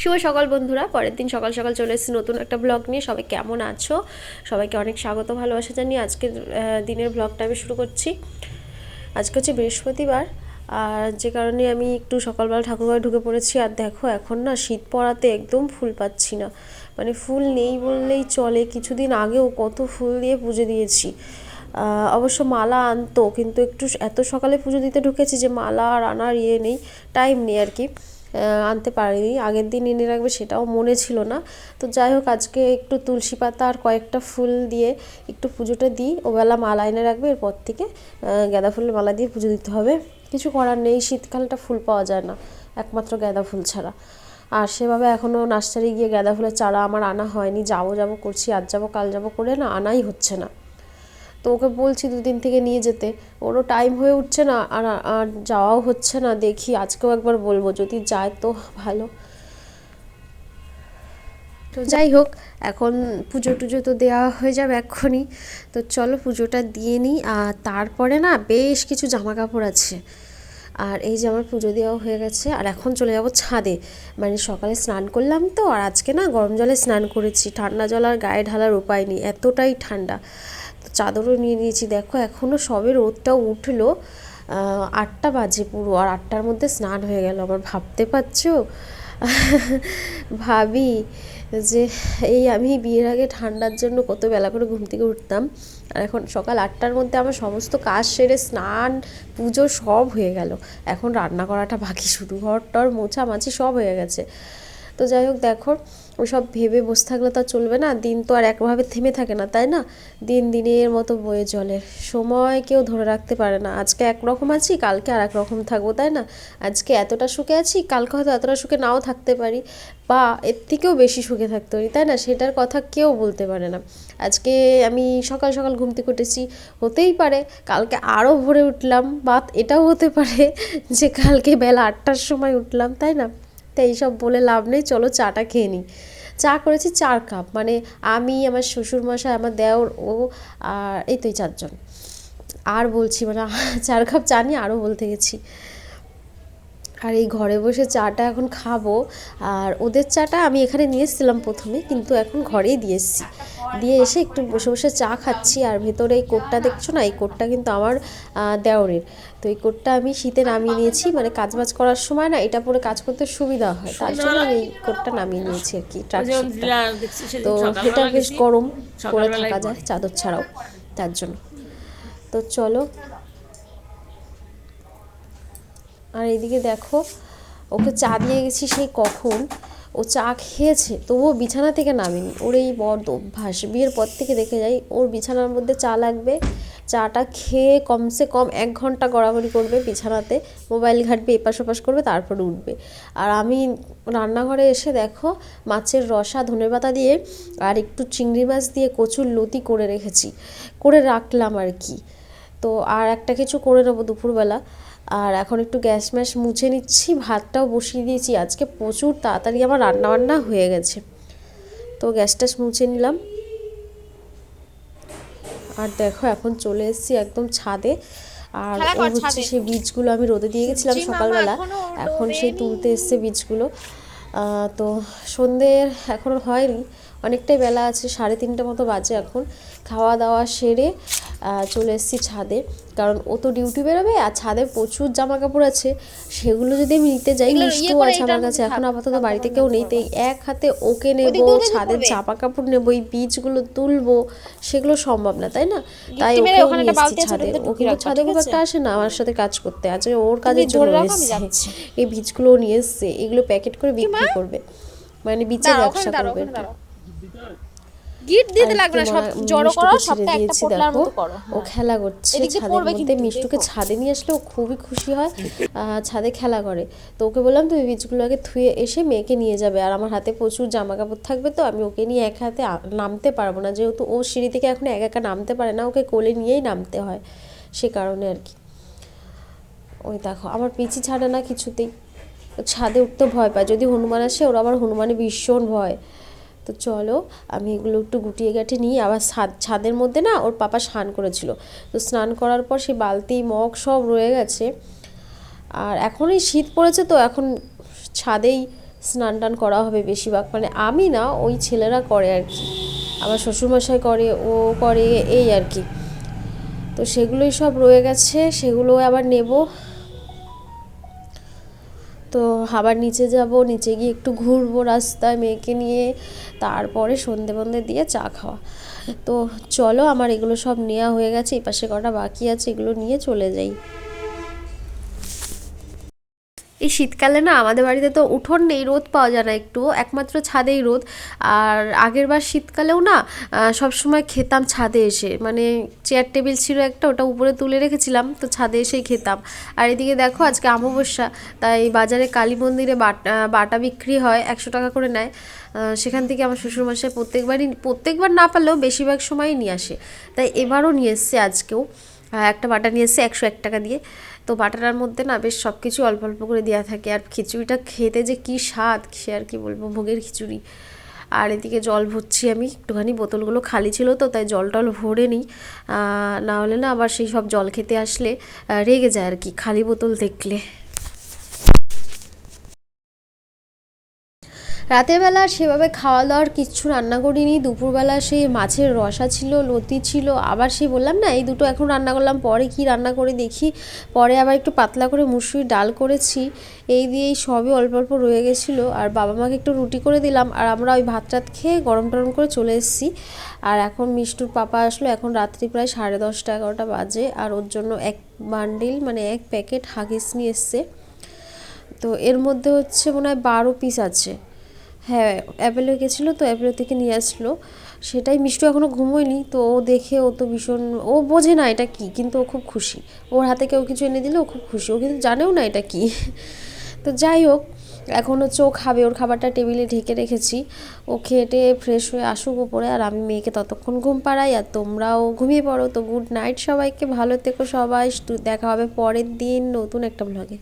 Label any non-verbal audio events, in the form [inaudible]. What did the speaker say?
শুভ সকাল বন্ধুরা, পরের দিন সকাল সকাল চলে এসেছি নতুন একটা ব্লগ নিয়ে। সবাই কেমন আছো? সবাইকে অনেক স্বাগত, ভালোবাসা জানিয়ে আজকের দিনের ব্লগটা আমি শুরু করছি। আজকে হচ্ছে বৃহস্পতিবার, আর যে কারণে আমি একটু সকালবেলা ঠাকুরঘরে ঢুকে পড়েছি। আর দেখো, এখন না শীত পড়াতে একদম ফুল পাচ্ছি না। মানে ফুল নেই বললেই চলে। কিছুদিন আগেও কত ফুল দিয়ে পুজো দিয়েছি। অবশ্য মালা আনতো, কিন্তু একটু এত সকালে পুজো দিতে ঢুকেছি যে মালা আর আনার ইয়ে নেই টাইম নেই আর কি। আনতে পারিনি। আগের দিন এনে রাখবে সেটাও মনে ছিল না। তো যাই হোক, আজকে একটু তুলসী পাতা আর কয়েকটা ফুল দিয়ে একটু পুজোটা দিই। ওবেলা মালা এনে রাখবে, এরপর থেকে গাঁদা ফুলের মালা দিয়ে পুজো দিতে হবে। কিছু করার নেই, শীতকালটা ফুল পাওয়া যায় না, একমাত্র গাঁদা ফুল ছাড়া। আর সেভাবে এখনও নার্সারি গিয়ে গাঁদা ফুলের চারা আমার আনা হয়নি। যাব যাব করছি, আজ যাব, কাল যাব করে না, আনাই হচ্ছে না। তো ওকে বলছি দুদিন থেকে নিয়ে যেতে। ওরও টাইম হয়ে উঠছে না, আর আর যাওয়াও হচ্ছে না। দেখি আজকেও একবার বলব, যদি যায় তো ভালো। তো যাই হোক, এখন পুজো টুজো তো দেওয়া হয়ে যাবে এক্ষুনি। তো চলো পুজোটা দিয়ে নিই, আর তারপরে না বেশ কিছু জামা কাপড় আছে। আর এই যে আমার পুজো দেওয়া হয়ে গেছে, আর এখন চলে যাব ছাদে। মানে সকালে স্নান করলাম তো, আর আজকে না গরম জলে স্নান করেছি। ঠান্ডা জল আর গায়ে ঢালার উপায় নেই, এতটাই ঠান্ডা। চাদরও নিয়ে নিয়েছি। দেখো এখনও সবে রোদটা উঠল। আটটা বাজে পুরো, আর আটটার মধ্যে স্নান হয়ে গেল। আমার ভাবতে পারছ? [laughs] ভাবি যে, এই আমি বিয়ের আগে ঠান্ডার জন্য কত বেলা করে ঘুম থেকে উঠতাম। আর এখন সকাল আটটার মধ্যে আমার সমস্ত কাজ সেরে স্নান, পুজো সব হয়ে গেল। এখন রান্না করাটা বাকি শুধু ঘর টর মোছা মাছি সব হয়ে গেছে। তো যাই হোক, দেখো ওসব ভেবে বসে থাকলে তো চলবে না। দিন তো আর একভাবে থেমে থাকে না, তাই না? দিন দিনের মতো বয়ে চলে। সময় কেউ ধরে রাখতে পারে না। আজকে একরকম আছি, কালকে আর রকম থাকব, তাই না? আজকে এতটা সুখে আছি, কালকে হয়তো এতটা সুখে নাও থাকতে পারি বা এর থেকেও বেশি সুখে থাকতে পারি, তাই না? সেটার কথা কেউ বলতে পারে না। আজকে আমি সকাল সকাল ঘুম থেকে উঠেছি, হতেই পারে কালকে আরও ভোরে উঠলাম বা এটাও হতে পারে যে কালকে বেলা আটটার সময় উঠলাম, তাই না? তো এইসব বলে লাভ নেই, চলো চাটা খেয়ে নিই। চা করেছি চার কাপ মানে আমি, আমার শ্বশুরমশাই, আমার দেওর, ও আর এই তো চারজন। আর বলছি মানে [laughs] চার কাপ চা নিয়ে আরও বলতে গেছি। আর এই ঘরে বসে চাটা এখন খাব, আর ওদের চাটা আমি এখানে নিয়ে এসেছিলাম প্রথমে, কিন্তু এখন ঘরেই দিয়ে এসেছি। দিয়ে এসে একটু বসে বসে চা খাচ্ছি আর ভেতরে এই কোটটা দেখছ না? এই কোটটা কিন্তু আমার দেওরের। তো এই কোটটা আমি শীতে নামিয়ে নিয়েছি মানে কাজ বাজ করার সময় না এটা পরে কাজ করতে সুবিধা হয়। তার জন্য আমি এই কোটটা নামিয়ে নিয়েছি আর কি তো এটা বেশ গরম করে থাকা যায় চাদর ছাড়াও তার জন্য। তো চলো। আর এইদিকে দেখো ওকে চা দিয়ে গেছি সেই কখন। ও চা খেয়েছে, তবুও বিছানা থেকে নামেনি। ওর এই বড অভ্যাস। বিয়ের পর থেকে দেখে যাই, ওর বিছানার মধ্যে চা লাগবে। চাটা খেয়ে কমসে কম এক ঘণ্টা গড়াগড়ি করবে বিছানাতে, মোবাইল ঘাটবে, এপাশ ওপাশ করবে, তারপরে উঠবে। আর আমি রান্নাঘরে এসে দেখো, মাছের রসা ধনেপাতা দিয়ে আর একটু চিংড়ি মাছ দিয়ে কচুর লতি করে রেখেছি। করে রাখলাম আর কি। তো আর একটা কিছু করে নেব দুপুরবেলা। আর এখন একটু গ্যাস ম্যাস মুছে নিচ্ছি ভাতটাও বসিয়ে দিয়েছি। আজকে প্রচুর তাড়াতাড়ি আমার রান্না বান্না হয়ে গেছে। তো গ্যাস ট্যাস মুছে নিলাম। আর দেখো এখন চলে এসেছি একদম ছাদে। আর ও হচ্ছে সেই বীজগুলো আমি রোদে দিয়ে গেছিলাম সকালবেলা। এখন সেই তুলতে এসছে বীজগুলো। আহ, তো সন্ধ্যের এখনও হয়নি। অনেকটাই বেলা আছে সাড়ে তিনটে মতো বাজে এখন। খাওয়া দাওয়া সেরে চলে এসেছি ছাদে। কারণ ও তো ডিউটি বেরোবে আর ছাদে প্রচুর জামা কাপড় আছে। সেগুলো যদি আমি নিতে যাই মিষ্টিও আছে আমার কাছে। এখন আপাতত বাড়িতে কেউ নেই তাই এক হাতে ওকে নেব ছাদের জামা কাপড় নেব এই বীজগুলো তুলবো সেগুলো সম্ভব না তাই না? তাই ওকেও নিয়ে এসেছি ছাদে। ও কিন্তু ছাদে খুব একটা আসে না আমার সাথে কাজ করতে আজকে ওর কাজের জন্য এসেছে। এই বীজগুলো নিয়ে এসছে এগুলো প্যাকেট করে বিক্রি করবে। মানে বীজের ব্যবসা করবে। গিট দিতে লাগবে না সব জড়ো করো সবটা একটা পোটলার মতো করো ও খেলা করছে ছাদের মধ্যে মিষ্টুকে ছাদে নিয়ে আসলে ও খুবই খুশি হয় ছাদে খেলা করে। তো ওকে বললাম তুমি বীজগুলো আগে ধুয়ে এসে মেয়েকে নিয়ে যাবে আর আমার হাতে প্রচুর জামা কাপড় থাকবে তো আমি ওকে নিয়ে এক হাতে নামতে পারব না। যেহেতু ও সিঁড়ি থেকে এখন একা একা নামতে পারে না ওকে কোলে নিয়েই নামতে হয় সে কারণে আর কি। ওই দেখো আমার পিচি ছাড়ে না কিছুতেই। ছাদে উঠতে ভয় পায় যদি হনুমান আসে ওর আবার হনুমানে ভীষণ ভয়। তো চলো, আমি এগুলো একটু গুটিয়ে গাঁটে নিয়ে আবার ছাদ, ছাদের মধ্যে না ওর পাপা স্নান করেছিল। তো স্নান করার পর সেই বালতি, মগ সব রয়ে গেছে। আর এখন এই শীত পড়েছে তো এখন ছাদেই স্নান টান করা হবে বেশিরভাগ। মানে আমি না, ওই ছেলেরা করে আর কি। আমার শ্বশুরমশাই করে, ও করে, এই আর কি। তো সেগুলোই সব রয়ে গেছে সেগুলো আবার নেব। তো আবার নিচে যাব, নিচে গিয়ে একটু ঘুরবো রাস্তায় মেয়েকে নিয়ে, তারপরে সন্ধে বন্ধে দিয়ে চা খাওয়া। তো চলো আমার এগুলো সব নেওয়া হয়ে গেছে এই পাশে কটা বাকি আছে, এগুলো নিয়ে চলে যাই। এই শীতকালে না আমাদের বাড়িতে তো উঠোন নেই, রোদ পাওয়া যায় না একটু, একমাত্র ছাদেই রোদ। আর আগের বার শীতকালেও না সবসময় খেতাম ছাদে এসে। মানে চেয়ার টেবিল ছিল একটা, ওটা উপরে তুলে রেখেছিলাম, তো ছাদে এসেই খেতাম। আর এদিকে দেখো আজকে অমাবস্যা, তাই বাজারে কালী মন্দিরে বাটা বাটা বিক্রি হয়, একশো টাকা করে নেয়। সেখান থেকে আমার শ্বশুরমশাই প্রত্যেকবারই, প্রত্যেকবার না পারলেও বেশিরভাগ সময়ই নিয়ে আসে। তাই এবারও নিয়ে এসছে আজকেও। একটা বাটা নিয়ে এসছে, একশো এক টাকা দিয়ে। তো বাটাটার মধ্যে না বেশ সব কিছু অল্প অল্প করে দেওয়া থাকে। আর খিচুড়িটা খেতে যে কী স্বাদ, সে আর কি বলব, ভোগের খিচুড়ি। আর এদিকে জল ভরছি আমি, একটুখানি বোতলগুলো খালি ছিল তো, তাই জল টল ভরে নিই। না হলে না আবার সেই সব জল খেতে আসলে রেগে যায় আর কি, খালি বোতল দেখলে। রাতের বেলা সেভাবে খাওয়া দাওয়ার কিচ্ছু রান্না করিনি। দুপুরবেলা সেই মাছের রসা ছিল, লতি ছিল, আবার সেই বললাম না, এই দুটো এখন রান্না করলাম, পরে কি রান্না করে দেখি। পরে আবার একটু পাতলা করে মুসুরি ডাল করেছি। এই দিয়েই সবই অল্প অল্প রয়ে গেছিল। আর বাবা মাকে একটু রুটি করে দিলাম। আর আমরা ওই ভাত টাত খেয়ে গরম টরম করে চলে এসেছি। আর এখন মিষ্টুর পাপা আসলো, এখন রাত্রি প্রায় সাড়ে দশটা এগারোটা বাজে। আর ওর জন্য এক বান্ডিল মানে এক প্যাকেট হাগিস নিয়ে এসছে। তো এর মধ্যে হচ্ছে মনে হয় বারো পিস আছে। হ্যাঁ অ্যাপেলো গেছিল তো অ্যাপেলো থেকে নিয়ে আসলো। সেটাই মিষ্টু এখনও ঘুমোয়নি, তো ও দেখে ও তো ভীষণ, ও বোঝে না এটা কি, কিন্তু ও খুব খুশি। ওর হাতে কেউ কিছু এনে দিলে ও খুব খুশি, ও কিন্তু জানেও না এটা কি। তো যাই হোক, এখন হচ্ছে ও খাবে, ওর খাবারটা টেবিলে ঢেকে রেখেছি। ও খেটে ফ্রেশ হয়ে আসুক ওপরে, আর আমি মেয়েকে ততক্ষণ ঘুম পাড়াই, আর তোমরাও ঘুমিয়ে পড়ো। তো গুড নাইট সবাইকে, ভালো থেকো সবাই দেখা হবে পরের দিন নতুন একটা ব্লগে